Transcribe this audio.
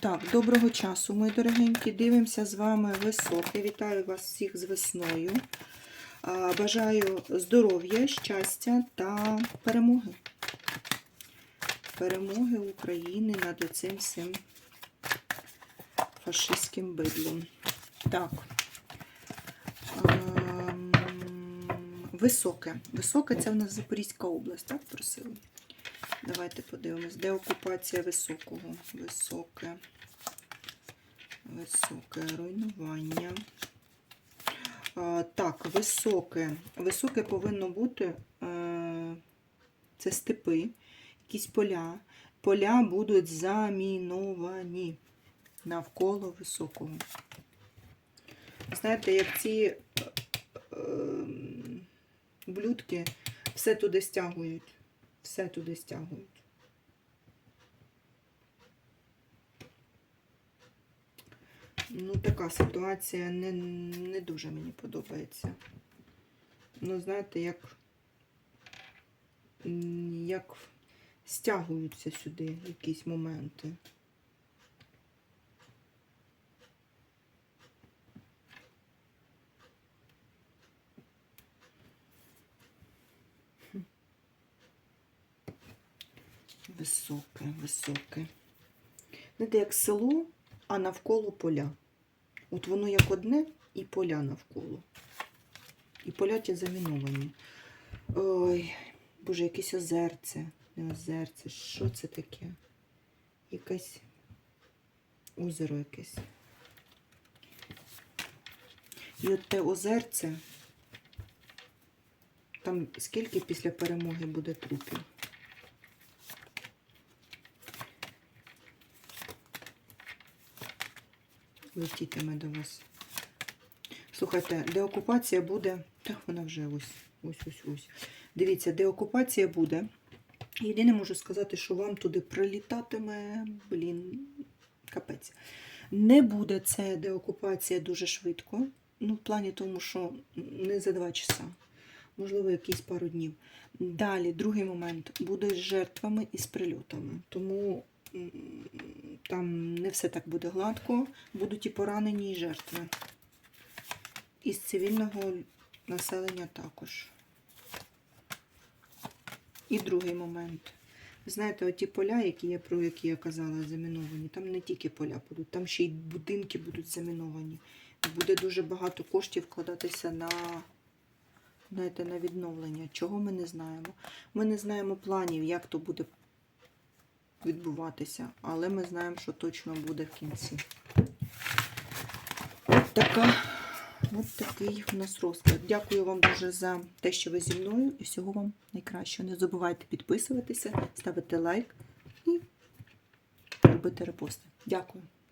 Так, доброго часу, мої дорогенькі. Дивимося з вами високе. Вітаю вас всіх з весною. Бажаю здоров'я, щастя та перемоги. Перемоги України над цим всім фашистським бидлом. Так. Ем, Високе. Високе це в нас Запорізька область, так просили? Давайте подивимось, де окупація високого. Високе. Високе руйнування. Так, високе. Високе повинно бути е, це степи, якісь поля. Поля будуть заміновані навколо високого. Знаєте, як ці е, е, блюдки все туди стягують. Все туди стягують. Ну, така ситуація не, не дуже мені подобається. Ну, знаєте, як, як стягуються сюди якісь моменти. Високе, високе. Знаєте, як село, а навколо поля. От воно як одне і поля навколо. І поля ті заміновані. Ой, боже, якесь озерце. Не озерце. Що це таке? Якесь озеро якесь. І от те озерце, там скільки після перемоги буде трупів? Летітиме до вас. Слухайте, деокупація буде. Так, вона вже ось, ось, ось, ось. Дивіться, деокупація буде. Єдине можу сказати, що вам туди прилітатиме, блін, капець. Не буде це деокупація дуже швидко. Ну, в плані тому, що не за два часа, можливо, якісь пару днів. Далі, другий момент, буде з жертвами і з прильотами. Тому там не все так буде гладко, будуть і поранені, і жертви. Із цивільного населення також. І другий момент. Знаєте, оті поля, які я, про які я казала, заміновані, там не тільки поля будуть, там ще й будинки будуть заміновані. Буде дуже багато коштів вкладатися на, знаєте, на відновлення. Чого ми не знаємо? Ми не знаємо планів, як то буде відбуватися, але ми знаємо, що точно буде в кінці. От така, от такий у нас розклад. Дякую вам дуже за те, що ви зі мною, і всього вам найкращого. Не забувайте підписуватися, ставити лайк і робити репости. Дякую.